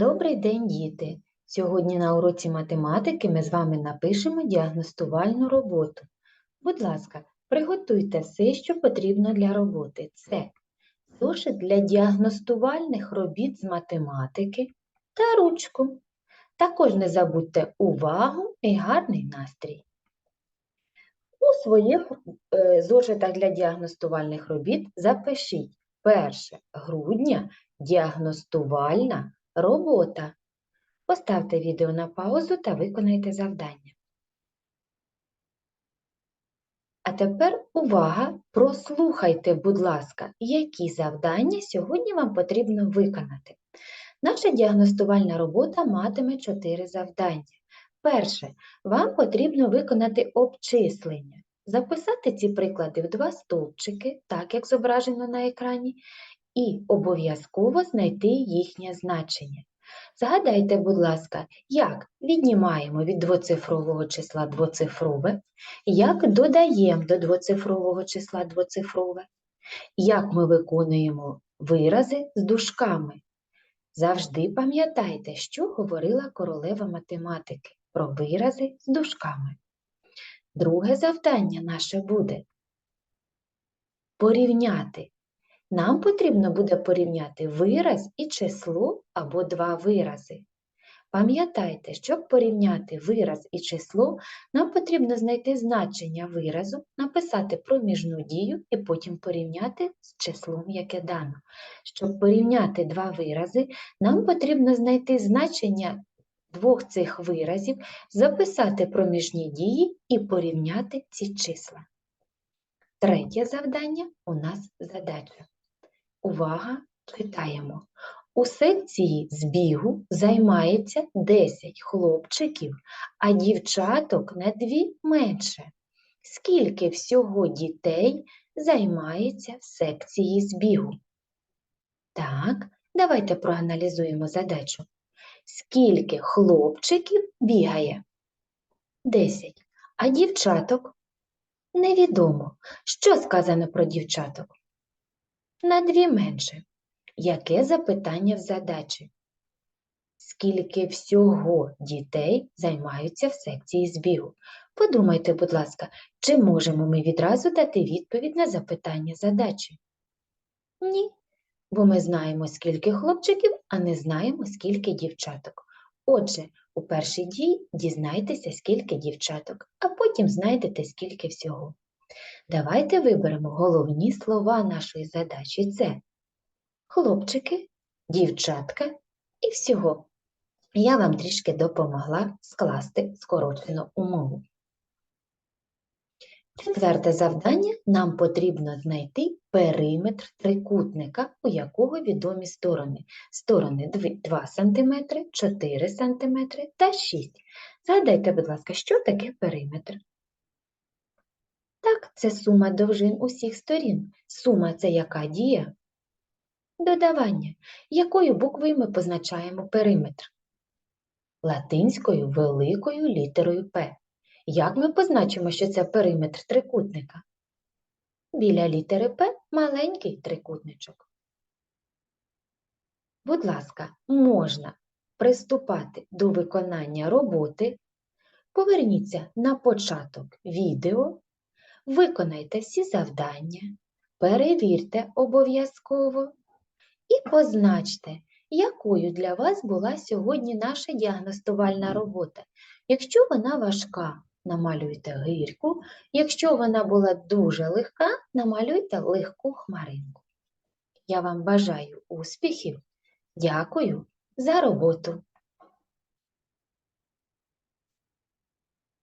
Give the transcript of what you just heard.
Добрий день, діти! Сьогодні на уроці математики ми з вами напишемо діагностувальну роботу. Будь ласка, приготуйте все, що потрібно для роботи. Це зошит для діагностувальних робіт з математики та ручку. Також не забудьте увагу і гарний настрій. У своїх е, зошитах для діагностувальних робіт запишіть 1 грудня діагностувальна робота. Поставте відео на паузу та виконайте завдання. А тепер увага! Прослухайте, будь ласка, які завдання сьогодні вам потрібно виконати. Наша діагностувальна робота матиме 4 завдання. Перше, вам потрібно виконати обчислення. Записати ці приклади в два стовпчики, так як зображено на екрані, і обов'язково знайти їхнє значення. Згадайте, будь ласка, як віднімаємо від двоцифрового числа двоцифрове, як додаємо до двоцифрового числа двоцифрове, як ми виконуємо вирази з дужками. Завжди пам'ятайте, що говорила королева математики про вирази з дужками. Друге завдання наше буде порівняти. Нам потрібно буде порівняти вираз і число або два вирази. Пам'ятайте, щоб порівняти вираз і число, нам потрібно знайти значення виразу, написати проміжну дію і потім порівняти з числом, яке дано. Щоб порівняти два вирази, нам потрібно знайти значення двох цих виразів, записати проміжні дії і порівняти ці числа. Третє завдання у нас задача. Увага! Читаємо. У секції збігу займається 10 хлопчиків, а дівчаток на дві менше. Скільки всього дітей займається в секції збігу? Так, давайте проаналізуємо задачу. Скільки хлопчиків бігає? 10. А дівчаток? Невідомо. Що сказано про дівчаток? На дві менше. Яке запитання в задачі? Скільки всього дітей займаються в секції збігу? Подумайте, будь ласка, чи можемо ми відразу дати відповідь на запитання задачі? Ні, бо ми знаємо, скільки хлопчиків, а не знаємо, скільки дівчаток. Отже, у першій дії дізнайтеся, скільки дівчаток, а потім знайдете, скільки всього. Давайте виберемо головні слова нашої задачі. Це хлопчики, дівчатка і всього. Я вам трішки допомогла скласти скорочену умову. Четверте завдання нам потрібно знайти периметр трикутника, у якого відомі сторони. Сторони 2 см, 4 см та 6 Згадайте, будь ласка, що таке периметр? Так, це сума довжин усіх сторін. Сума це яка дія? Додавання. Якою буквою ми позначаємо периметр? Латинською великою літерою П. Як ми позначимо, що це периметр трикутника? Біля літери П маленький трикутничок. Будь ласка, можна приступати до виконання роботи. Поверніться на початок відео, виконайте всі завдання, перевірте обов'язково і позначте, якою для вас була сьогодні наша діагностувальна робота. Якщо вона важка, намалюйте гирьку, якщо вона була дуже легка, намалюйте легку хмаринку. Я вам бажаю успіхів. Дякую за роботу!